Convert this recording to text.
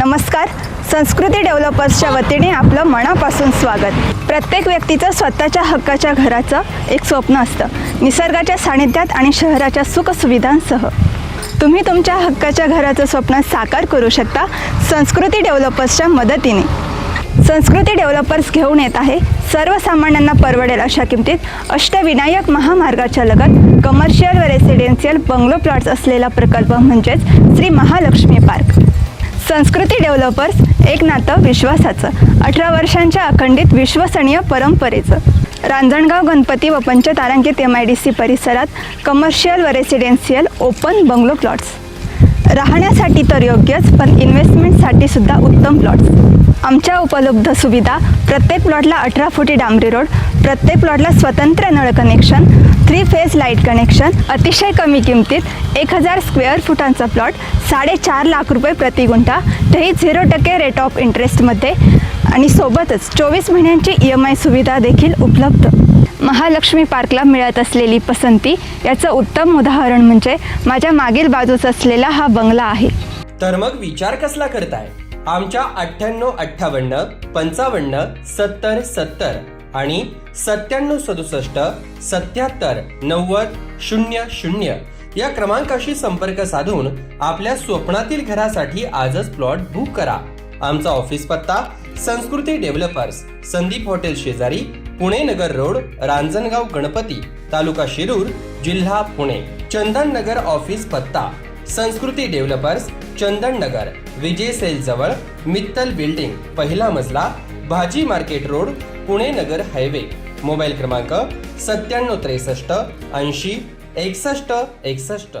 नमस्कार. संस्कृती डेव्हलपर्सच्या वतीने आपलं मनापासून स्वागत. प्रत्येक व्यक्तीचं स्वतःच्या हक्काच्या घराचं एक स्वप्न असतं. निसर्गाच्या सानिध्यात आणि शहराच्या सुखसुविधांसह. तुम्ही तुमच्या हक्काच्या घराचं स्वप्न साकार करू शकता संस्कृती डेव्हलपर्सच्या मदतीने. संस्कृती डेव्हलपर्स घेऊन येत आहे सर्वसामान्यांना परवडेल अशा किमतीत अष्टविनायक महामार्गाच्या लगत कमर्शियल व रेसिडेन्शियल बंगलो प्लॉट्स असलेला प्रकल्प म्हणजेच श्री महालक्ष्मी पार्क. संस्कृती डेव्हलपर्स एक नातं विश्वासाचं. अठरा वर्षांच्या अखंडित विश्वसनीय परंपरेचं. रांजणगाव गणपती व पंचतारांकित एम आय डी सी परिसरात कमर्शियल व रेसिडेन्शियल ओपन बंगलो प्लॉट्स राहण्यासाठी तर योग्यच पण इन्व्हेस्टमेंटसाठी सुद्धा उत्तम प्लॉट्स आमच्या उपलब्ध सुविधा प्रत्येक प्लॉटला अठरा फुटी डांबरी रोड प्रत्येक प्लॉटला स्वतंत्र नळ connection three phase light connection अतिशय कमी किमतीत एक हजार स्क्वेअर फुटांचा प्लॉट साडेचार लाख रुपये प्रति गुंठा तेही झिरो टक्के रेट ऑफ इंटरेस्टमध्ये आणि सोबतच चोवीस महिन्यांची ई एम आय सुविधा देखील उपलब्ध. महालक्ष्मी पार्कला मिळत असलेली पसंती याचं उत्तम उदाहरण म्हणजे माझ्या मागील बाजूस असलेला हा बंगला आहे. तर मग विचार कसला करताय? आमच्या अठ्ठ्याण्णव अठ्ठावन्न पंचावन्न सत्तर सत्तर आणि सत्त्याण्णव सदुसष्ट सत्याहत्तर नव्वद शून्य शून्य या क्रमांकाशी संपर्क साधून आपल्या स्वप्नातील घरासाठी आजच प्लॉट बुक करा. आमचा ऑफिस पत्ता संस्कृती डेव्हलपर्स संदीप हॉटेल शेजारी पुणे नगर रोड रांजणगाव गणपती तालुका शिरूर जिल्हा पुणे चंदन नगर ऑफिस पत्ता. संस्कृती डेव्हलपर्स चंदन नगर विजय सेल जवळ मित्तल बिल्डिंग पहिला मजला भाजी market road Pune Nagar highway. Mobile क्रमांक सत्त्याण्णव त्रेसष्ट ऐंशी एकसष्ट एकसष्ट.